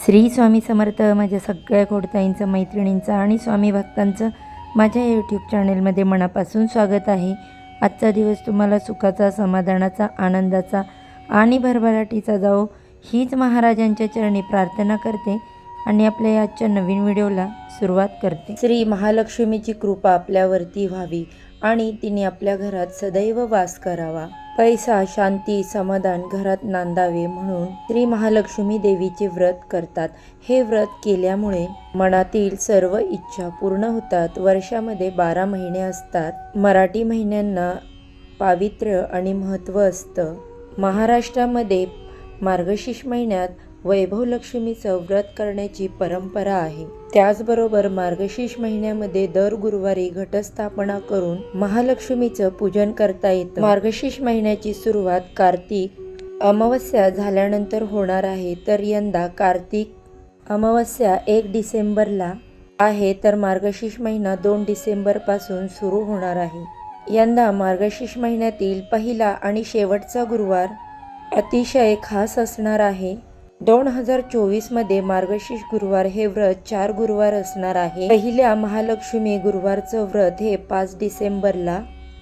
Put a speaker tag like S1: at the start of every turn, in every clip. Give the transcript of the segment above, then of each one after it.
S1: श्री स्वामी समर्थ माझ्या सगळ्या कोडताईंचं मैत्रिणींचं आणि स्वामी भक्तांचं माझ्या यूट्यूब चॅनेलमध्ये मनापासून स्वागत आहे. आजचा दिवस तुम्हाला सुखाचा समाधानाचा आनंदाचा आणि भरभराटीचा जाओ हीच महाराजांच्या चरणी प्रार्थना करते आणि आपल्या आजच्या नवीन व्हिडिओला सुरुवात करते. श्री महालक्ष्मीची कृपा आपल्यावरती व्हावी आणि तिने आपल्या घरात सदैव वास करावा. पैसा शांती समाधान घरात नांदावे म्हणून श्री महालक्ष्मी देवीचे व्रत करतात. हे व्रत केल्यामुळे मनातील सर्व इच्छा पूर्ण होतात. वर्षामध्ये बारा महिने असतात. मराठी महिन्यांना पावित्र्य आणि महत्त्व असतं. महाराष्ट्रामध्ये मार्गशीर्ष महिन्यात वैभवलक्ष्मीचं व्रत करण्याची परंपरा आहे. त्याचबरोबर मार्गशीर्ष महिन्यामध्ये दर गुरुवारी घटस्थापना करून महालक्ष्मीचं पूजन करता येतं. मार्गशीर्ष महिन्याची सुरुवात कार्तिक अमावस्या झाल्यानंतर होणार आहे. तर यंदा कार्तिक अमावस्या एक डिसेंबरला आहे. तर मार्गशीर्ष महिना दोन डिसेंबरपासून सुरू होणार आहे. यंदा मार्गशीर्ष महिन्यातील पहिला आणि शेवटचा गुरुवार अतिशय खास असणार आहे. दोन हजार चोवीसमध्ये मार्गशीर्ष गुरुवार हे व्रत चार गुरुवार असणार आहे. पहिल्या महालक्ष्मी गुरुवारचं व्रत हे पाच डिसेंबरला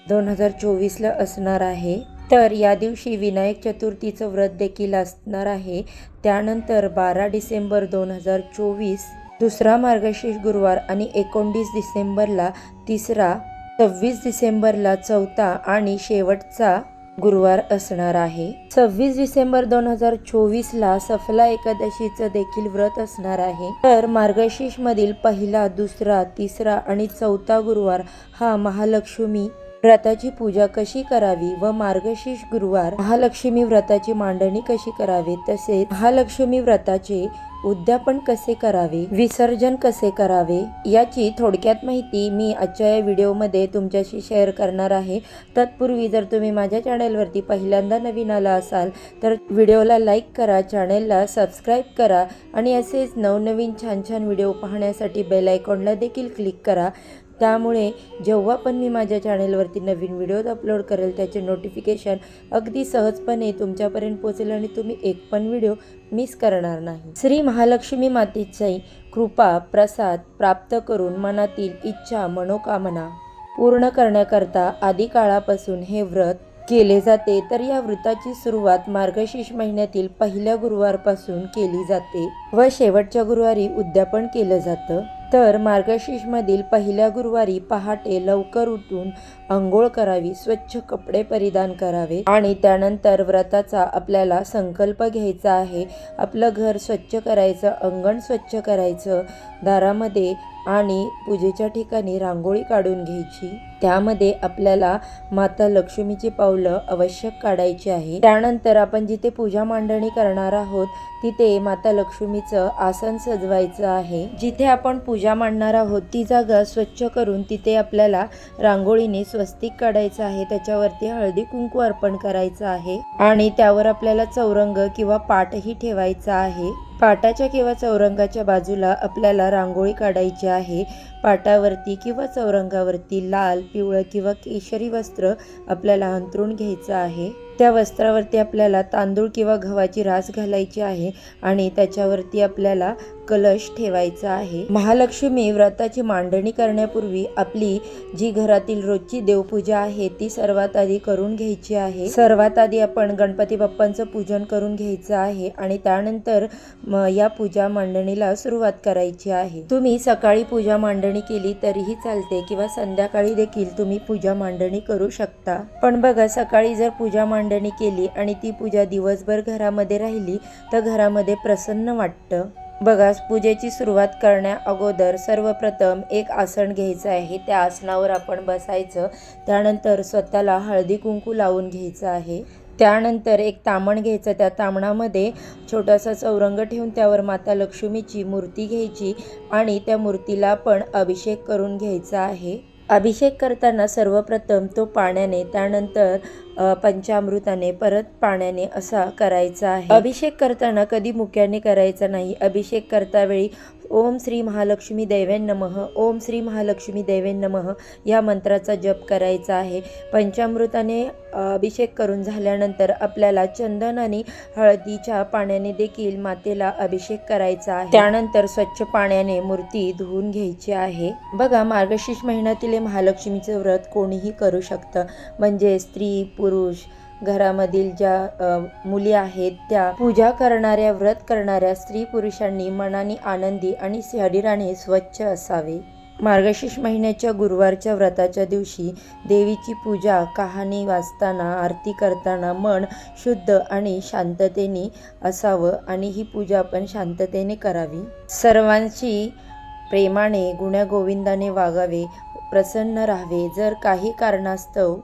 S1: दोन हजार चोवीसला असणार आहे. तर या दिवशी विनायक चतुर्थीचं व्रत देखील असणार आहे. त्यानंतर बारा डिसेंबर दोन हजार चोवीस दुसरा मार्गशीर्ष गुरुवार आणि एकोणतीस डिसेंबरला तिसरा सव्वीस डिसेंबरला चौथा आणि शेवटचा गुरुवार असणार आहे. सव्वीस डिसेंबर दोन हजार चोवीस ला सफला एकादशीचं देखील व्रत असणार आहे. तर मार्गशीर्ष मधील पहिला दुसरा तिसरा आणि चौथा गुरुवार हा महालक्ष्मी व्रताची पूजा कशी करावी व मार्गशीर्ष गुरुवार महालक्ष्मी व्रताची मांडणी कशी करावी तसेच महालक्ष्मी व्रताचे उद्यापन कसे करावे विसर्जन कसे करावे याची थोडक्यात माहिती मी आजच्या या व्हिडिओमध्ये तुमच्याशी शेअर करणार आहे. तत्पूर्वी जर तुम्ही माझ्या चॅनेलवरती पहिल्यांदा नवीन आला असाल तर व्हिडिओला लाईक करा चॅनेलला सबस्क्राईब करा आणि असेच नवनवीन छान छान व्हिडिओ पाहण्यासाठी बेल आयकॉनला देखील क्लिक करा. त्यामुळे जेव्हा पण मी माझ्या चॅनेलवरती नवीन व्हिडिओज अपलोड करेल त्याचे नोटिफिकेशन अगदी सहजपणे तुमच्यापर्यंत पोचेल आणि तुम्ही एक पण व्हिडिओ मिस करणार नाही. श्री महालक्ष्मी मातेची कृपा प्रसाद प्राप्त करून मनातील इच्छा मनोकामना पूर्ण करण्याकरता आधी काळापासून हे व्रत केले जाते. तर या व्रताची सुरुवात मार्गशीर्ष महिन्यातील पहिल्या गुरुवारपासून केली जाते व शेवटच्या गुरुवारी उद्यापन केलं जातं. तर मार्गशीर्षमधील पहिल्या गुरुवारी पहाटे लवकर उठून आंघोळ करावी स्वच्छ कपडे परिधान करावे आणि त्यानंतर व्रताचा आपल्याला संकल्प घ्यायचा आहे. आपलं घर स्वच्छ करायचं अंगण स्वच्छ करायचं. दारामध्ये आणि पूजेच्या ठिकाणी रांगोळी काढून घ्यायची. त्यामध्ये आपल्याला माता लक्ष्मीची पावलं आवश्यक काढायची आहे. त्यानंतर आपण जिथे पूजा मांडणी करणार आहोत तिथे माता लक्ष्मीचं आसन सजवायचं आहे. जिथे आपण पूजा मांडणार आहोत ती जागा स्वच्छ करून तिथे आपल्याला रांगोळीने स्वस्तिक काढायचं आहे. त्याच्यावरती हळदी कुंकू अर्पण करायचं आहे. आणि त्यावर आपल्याला चौरंग किंवा पाठही ठेवायचा आहे. पाटाच्या किंवा चौरंगाच्या बाजूला आपल्याला रांगोळी काढायची आहे. पाटावरती किंवा चौरंगावरती लाल पिवळं किंवा केशरी वस्त्र आपल्याला अंथरून घ्यायचं आहे. त्या वस्त्रावरती आपल्याला तांदूळ किंवा गव्हाची रास घालायची आहे आणि त्याच्यावरती आपल्याला कलश ठेवायचा आहे. महालक्ष्मी व्रताची मांडणी करण्यापूर्वी आपली जी घरातील रोजची देवपूजा आहे ती सर्वात आधी करून घ्यायची आहे. सर्वात आधी आपण गणपती बाप्पांचं पूजन करून घ्यायचं आहे आणि त्यानंतर म या पूजा मांडणीला सुरुवात करायची आहे. तुम्ही सकाळी पूजा मांडणी केली तरीही चालते किंवा संध्याकाळी देखील तुम्ही पूजा मांडणी करू शकता पण बघा सकाळी जर पूजा मांडणी केली आणि ती पूजा दिवसभर घरामध्ये राहिली तर घरामध्ये प्रसन्न वाटतं बघा पूजेची सुरुवात करण्या अगोदर सर्वप्रथम एक आसन घ्यायचं आहे त्या आसनावर आपण बसायचं त्यानंतर स्वतःला हळदी कुंकू लावून घ्यायचं आहे त्यानंतर एक तामण घ्यायचं. त्या तामणामध्ये छोटासा चौरंग ठेवून त्यावर माता लक्ष्मीची मूर्ती घ्यायची आणि त्या मूर्तीला पण अभिषेक करून घ्यायचा आहे. अभिषेक करताना सर्वप्रथम तो पाण्याने त्यानंतर पंचामृताने परत पाण्याने असा करायचा आहे. अभिषेक करताना कधी मुक्याने करायचा नाही. अभिषेक करता वेळी ओम श्री महालक्ष्मी देवेन नमः. ओम श्री महालक्ष्मी देवेन नमः. या मंत्राचा जप करायचा आहे. पंचामृताने अभिषेक करून झाल्यानंतर आपल्याला चंदन आणि हळदीच्या पाण्याने देखील मातेला अभिषेक करायचा आहे. त्यानंतर स्वच्छ पाण्याने मूर्ती धुवून घ्यायची आहे. बघा मार्गशीर्ष महिन्यातील महालक्ष्मीचं व्रत कोणीही करू शकतं. म्हणजे स्त्री पुरुष घरामधील ज्या मुली आहेत त्या पूजा करणाऱ्या व्रत करणाऱ्या स्त्री पुरुषांनी मनाने आनंदी आणि शरीराने स्वच्छ असावे. मार्गशीर्ष महिन्याच्या गुरुवारच्या व्रताच्या दिवशी देवीची पूजा कहाणी वाचताना आरती करताना मन शुद्ध आणि शांततेने असावं आणि ही पूजा आपण शांततेने करावी. सर्वांशी प्रेमाने गुण्यागोविंदाने वागावे प्रसन्न राहावे जर काही कारणास्तव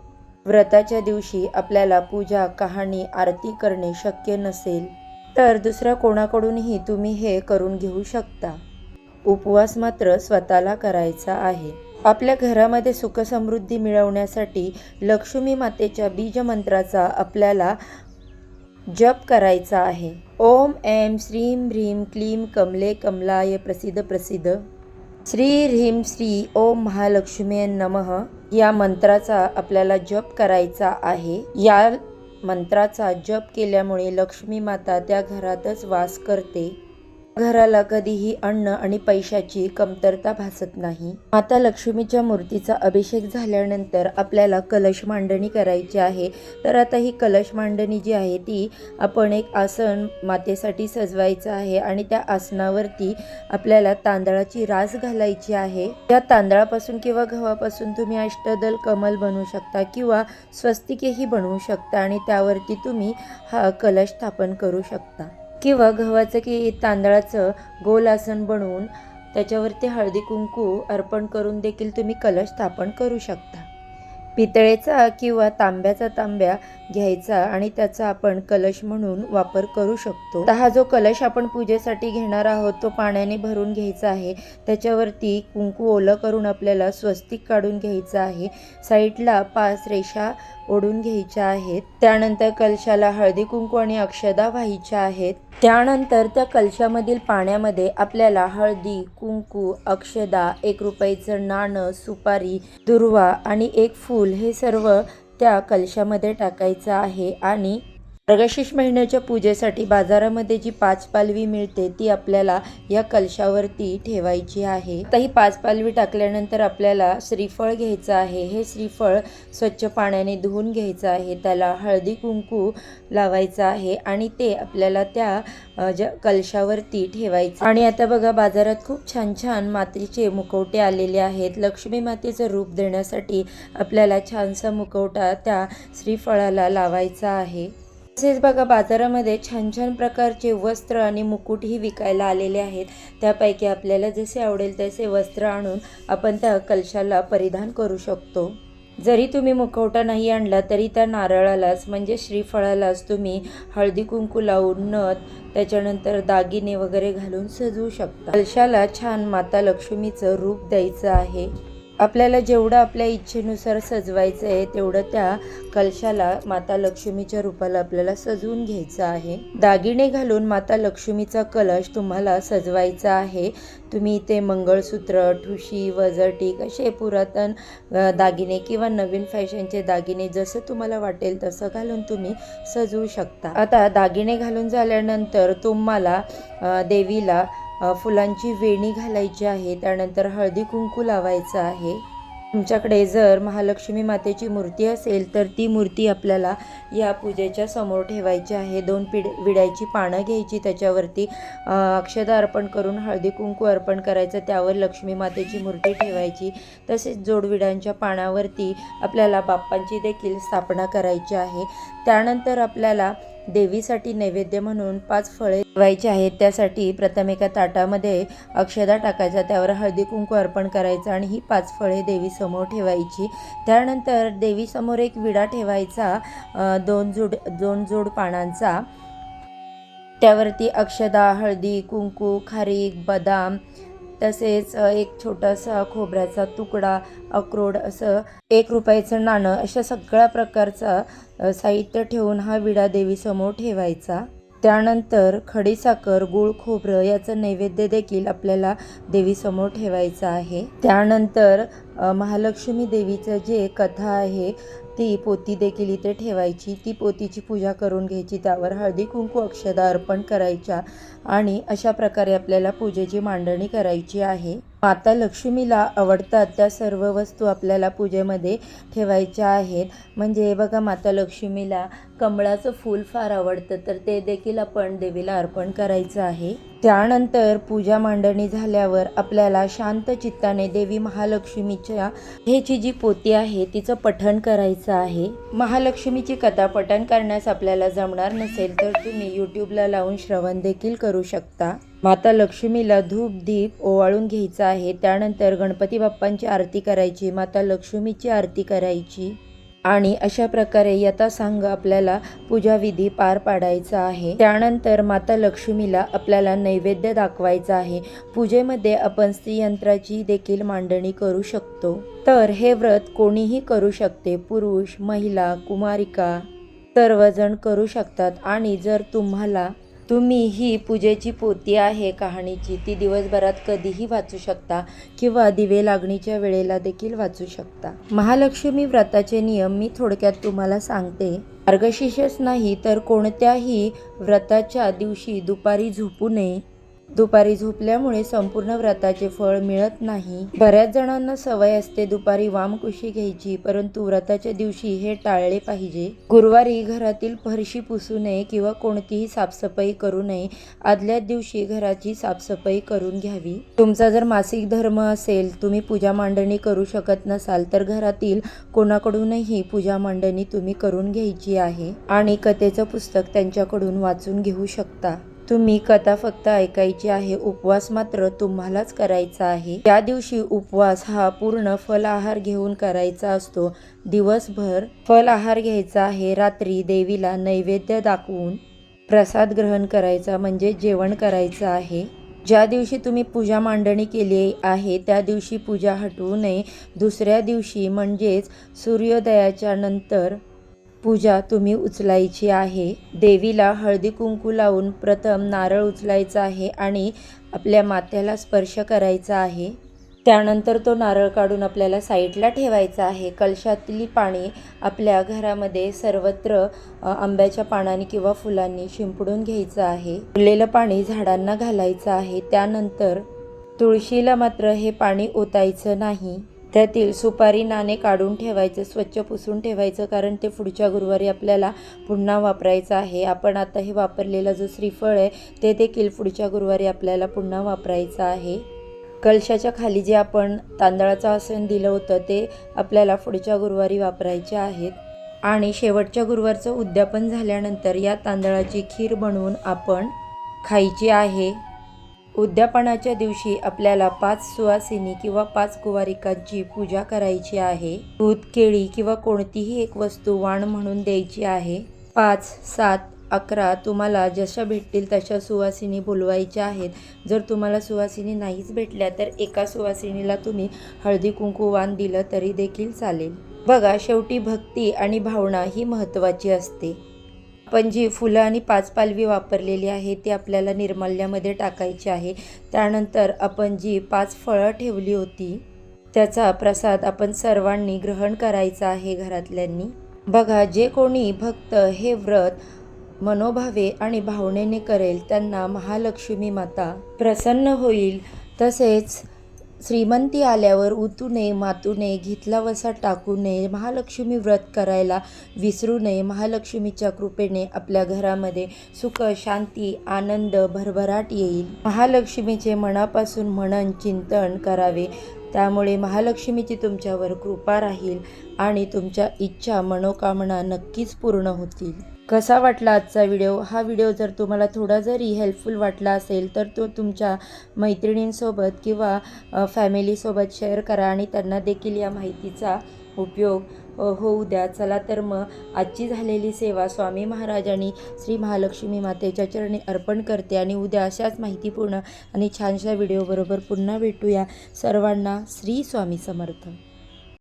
S1: व्रताच्या दिवशी आपल्याला पूजा कहाणी आरती करणे शक्य नसेल तर दुसऱ्या कोणाकडूनही तुम्ही हे करून घेऊ शकता. उपवास मात्र स्वतःला करायचा आहे. आपल्या घरामध्ये सुखसमृद्धी मिळवण्यासाठी लक्ष्मी मातेच्या बीजमंत्राचा आपल्याला जप करायचा आहे. ओम ऐं श्रीं ह्रीं क्लीं कमले कमलाय प्रसिद्ध प्रसिद्ध. श्री ह्रीं श्री ओम महालक्ष्मी नमः. या मंत्राचा आपल्याला जप करायचा आहे. या मंत्राचा जप केल्यामुळे लक्ष्मी माता त्या घरातच वास करते. घराला कधीही अन्न आणि पैशाची कमतरता भासत नाही. माता लक्ष्मीच्या मूर्तीचा अभिषेक झाल्यानंतर आपल्याला कलश मांडणी करायची आहे. तर आता ही कलश मांडणी जी आहे ती आपण एक आसन मातेसाठी सजवायचं आहे आणि त्या आसनावरती आपल्याला तांदळाची रास घालायची आहे. त्या तांदळापासून किंवा गव्हापासून तुम्ही अष्टदल कमल बनवू शकता किंवा स्वस्तिकेही बनवू शकता आणि त्यावरती तुम्ही हा कलश स्थापन करू शकता. किंवा गव्हाचं की तांदळाचं गोल आसन बनवून त्याच्यावरती हळदी कुंकू अर्पण करून देखील तुम्ही कलश स्थापन करू शकता. पितळेचा किंवा तांब्याचा तांब्या घ्यायचा आणि त्याचा आपण कलश म्हणून वापर करू शकतो. तर हा जो कलश आपण पूजेसाठी घेणार आहोत तो पाण्याने भरून घ्यायचा आहे. त्याच्यावरती कुंकू ओलं करून आपल्याला स्वस्तिक काढून घ्यायचं आहे. साईडला पाच रेषा ओढून घ्यायच्या आहेत. त्यानंतर कलशाला हळदी कुंकू आणि अक्षदा व्हायच्या आहेत. त्यानंतर त्या कलशामधील पाण्यामध्ये आपल्याला हळदी कुंकू अक्षदा एक रुपयाचं नाणं सुपारी दुर्वा आणि एक फूल हे सर्व त्या कलशामध्ये टाकायचं आहे आणि मार्गशीर्ष महिन्याच्या पूजेसाठी बाजारामध्ये जी पाच पालवी मिळते ती आपल्याला या कलशावरती ठेवायची आहे. आता ही पाच पालवी टाकल्यानंतर आपल्याला श्रीफळ घ्यायचं आहे. हे श्रीफळ स्वच्छ पाण्याने धुवून घ्यायचं आहे. त्याला हळदी कुंकू लावायचं आहे आणि ते आपल्याला त्या ज्या कलशावरती ठेवायचं. आणि आता बघा बाजारात खूप छान छान मातीचे मुखवटे आलेले आहेत. लक्ष्मी मातेचं रूप देण्यासाठी आपल्याला छानसा मुखवटा त्या श्रीफळाला लावायचा आहे. तसेच बघा बाजारामध्ये छान छान प्रकारचे वस्त्र आणि मुकुटही विकायला आलेले आहेत. त्यापैकी आपल्याला जसे आवडेल तसे वस्त्र आणून आपण त्या कलशाला परिधान करू शकतो. जरी तुम्ही मुखवटा नाही आणला तरी त्या नारळालाच म्हणजे श्रीफळालाच तुम्ही हळदी कुंकू लावून नथ त्याच्यानंतर दागिने वगैरे घालून सजवू शकता. कलशाला छान माता लक्ष्मीचं रूप द्यायचं आहे. आपल्याला जेवढं आपल्या इच्छेनुसार सजवायचं आहे तेवढं त्या कलशाला माता लक्ष्मीच्या रूपाला आपल्याला सजवून घ्यायचं आहे. दागिने घालून माता लक्ष्मीचा कलश तुम्हाला सजवायचा आहे. तुम्ही इथे मंगळसूत्र ठुशी वजरटीक असे पुरातन दागिने किंवा नवीन फॅशनचे दागिने जसं तुम्हाला वाटेल तसं घालून तुम्ही सजवू शकता. आता दागिने घालून झाल्यानंतर तुम्हाला देवीला फुलांची वेणी घालायची आहे त्यानंतर हळदी कुंकू लावायचं आहे. तुमच्याकडे जर महालक्ष्मी मातेची मूर्ती असेल तर ती मूर्ती आपल्याला या पूजेच्या समोर ठेवायची आहे. दोन पिढ विड्याची पानं घ्यायची त्याच्यावरती अ, अक्षदा अर्पण करून हळदी कुंकू अर्पण करायचं त्यावर लक्ष्मी मातेची मूर्ती ठेवायची. तसेच जोडविड्यांच्या पानावरती आपल्याला बाप्पांची देखील स्थापना करायची आहे. त्यानंतर आपल्याला देवीसाठी नैवेद्य म्हणून पाच फळे ठेवायची आहेत. त्यासाठी प्रथम एका ताटामध्ये अक्षदा टाकायचा त्यावर हळदी कुंकू अर्पण करायचं आणि ही पाच फळे देवीसमोर ठेवायची. त्यानंतर देवीसमोर एक विडा ठेवायचा दोन जोड दोन जोड पानांचा. त्यावरती अक्षदा हळदी कुंकू खारीक बदाम तसेच एक छोटासा खोबऱ्याचा तुकडा अक्रोड असं एक रुपयाचं नाणं अशा सगळ्या प्रकारचा साहित्य ठेवून हा विडा देवीसमोर ठेवायचा. त्यानंतर खडीसाखर गूळ खोबरं याचं नैवेद्य देखील आपल्याला देवीसमोर ठेवायचं आहे. त्यानंतर महालक्ष्मी देवीचं जे कथा आहे ती पोती देखील इथे ठेवायची. ती पोतीची पूजा करून घ्यायची. त्यावर हळदी कुंकू अक्षदा अर्पण करायच्या आणि अशा प्रकारे आपल्याला पूजेची मांडणी करायची आहे. माता लक्ष्मीला आवडतात त्या सर्व वस्तू आपल्याला पूजेमध्ये ठेवायच्या आहेत. म्हणजे बघा माता लक्ष्मीला कमळाचं फूल फार आवडतं तर ते देखील आपण देवीला अर्पण करायचं आहे. त्यानंतर पूजा मांडणी झाल्यावर आपल्याला शांत चित्ताने देवी महालक्ष्मीच्या हेची जी पोती आहे तिचं पठण करायचं आहे. महालक्ष्मीची कथा पठण करण्यास आपल्याला जमणार नसेल तर तुम्ही यूट्यूबला लावून श्रवण देखील करू शकता. माता लक्ष्मीला धूप दीप ओवाळून घ्यायचा आहे. त्यानंतर गणपती बाप्पांची आरती करायची माता लक्ष्मीची आरती करायची आणि अशा प्रकारे यथासांग आपल्याला पूजाविधी पार पाडायचा आहे. त्यानंतर माता लक्ष्मीला आपल्याला नैवेद्य दाखवायचा आहे. पूजेमध्ये आपण स्त्रीयंत्राची देखील मांडणी करू शकतो. तर हे व्रत कोणीही करू शकते. पुरुष महिला कुमारिका सर्वजण करू शकतात. आणि जर तुम्हाला तुम्ही ही पूजेची पोती आहे कहाणीची. ती दिवसभरात कधीही वाचू शकता किंवा दिवे लागणीच्या वेळेला देखील वाचू शकता. महालक्ष्मी व्रताचे नियम मी थोडक्यात तुम्हाला सांगते. मार्गशीर्षच नाही तर कोणत्याही व्रताच्या दिवशी दुपारी झोपू नये. दुपारी झोपल्यामुळे संपूर्ण व्रताचे फळ मिळत नाही. बऱ्याच जणांना सवय असते दुपारी वामकुशी घ्यायची परंतु व्रताच्या दिवशी हे टाळले पाहिजे. गुरुवारी घरातील फरशी पुसू नये किंवा कोणतीही साफसफाई करू नये आदल्या दिवशी घराची साफसफाई करून घ्यावी. तुमचा जर मासिक धर्म असेल तुम्ही पूजा मांडणी करू शकत नसाल तर घरातील कोणाकडूनही पूजा मांडणी तुम्ही करून घ्यायची आहे आणि कथेचं पुस्तक त्यांच्याकडून वाचून घेऊ शकता. तुम्ही कथा फक्त ऐकायची आहे उपवास मात्र तुम्हालाच करायचा आहे. त्या दिवशी उपवास हा पूर्ण फल आहार घेऊन करायचा असतो. दिवसभर फल आहार घ्यायचा आहे रात्री देवीला नैवेद्य दाखवून प्रसाद ग्रहण करायचा म्हणजे जेवण करायचं आहे. ज्या दिवशी तुम्ही पूजा मांडणी केली आहे त्या दिवशी पूजा हटवू नये. दुसऱ्या दिवशी म्हणजेच सूर्योदयाच्या नंतर पूजा तुम्ही उचलायची आहे. देवीला हळदी कुंकू लावून प्रथम नारळ उचलायचा आहे आणि आपल्या माथ्याला स्पर्श करायचा आहे. त्यानंतर तो नारळ काढून आपल्याला साईडला ठेवायचा आहे. कलशातली पाणी आपल्या घरामध्ये सर्वत्र आंब्याच्या पानांनी किंवा फुलांनी शिंपडून घ्यायचं आहे. उरलेलं पाणी झाडांना घालायचं आहे. त्यानंतर तुळशीला मात्र हे पाणी ओतायचं नाही. त्यातील सुपारी नाणे काढून ठेवायचं स्वच्छ पुसून ठेवायचं कारण ते पुढच्या गुरुवारी आपल्याला पुन्हा वापरायचं आहे. आपण आता हे वापरलेलं जो श्रीफळ आहे ते देखील पुढच्या गुरुवारी आपल्याला पुन्हा वापरायचं आहे. कलशाच्या खाली जे आपण तांदळाचं आसन दिलं होतं ते आपल्याला पुढच्या गुरुवारी वापरायचे आहेत. आणि शेवटच्या गुरुवारचं उद्यापन झाल्यानंतर या तांदळाची खीर बनवून आपण खायची आहे. उद्यापनाच्या दिवशी आपल्याला पाच सुवासिनी किंवा पाच कुवारिकांची पूजा करायची आहे. दूध केळी किंवा कोणतीही एक वस्तू वाण म्हणून द्यायची आहे. पाच सात अकरा तुम्हाला जशा भेटतील तशा सुवासिनी बोलवायच्या आहेत. जर तुम्हाला सुवासिनी नाहीच भेटल्या तर एका सुवासिनीला तुम्ही हळदी कुंकू वाण दिलं तरी देखील चालेल. बघा शेवटी भक्ती आणि भावना ही महत्त्वाची असते. आपण जी फुलं आणि पाच पालवी वापरलेली आहे ती आपल्याला निर्माल्यामध्ये टाकायची आहे. त्यानंतर आपण जी पाच फळं ठेवली होती त्याचा प्रसाद आपण सर्वांनी ग्रहण करायचा आहे घरातल्यांनी. बघा जे कोणी भक्त हे व्रत मनोभावे आणि भावनेने करेल त्यांना महालक्ष्मी माता प्रसन्न होईल. तसेच श्रीमंती आल्यावर उतू नये मातू नये घेतला वसा टाकू नये महालक्ष्मी व्रत करायला विसरू नये महालक्ष्मीच्या कृपेने आपल्या घरामध्ये सुख शांती आनंद भरभराट येईल. महालक्ष्मीचे मनापासून मनन चिंतन करावे. त्यामुळे महालक्ष्मीची तुमच्यावर कृपा राहील. आणि तुमच्या इच्छा मनोकामना नक्कीच पूर्ण होतील. कसा वाटला आजचा व्हिडिओ? हा व्हिडिओ जर तुम्हाला थोडा जरी हेल्पफुल वाटला असेल तर तो तुमच्या मैत्रिणींसोबत किंवा फॅमिलीसोबत शेअर करा आणि त्यांना देखील या माहितीचा उपयोग होऊ द्या. चला तर मग आजची झालेली सेवा स्वामी महाराजांनी श्री महालक्ष्मी मातेच्या चरणी अर्पण करते आणि उद्या अशाच माहितीपूर्ण आणि छानशा व्हिडिओबरोबर पुन्हा भेटूया. सर्वांना श्री स्वामी समर्थ.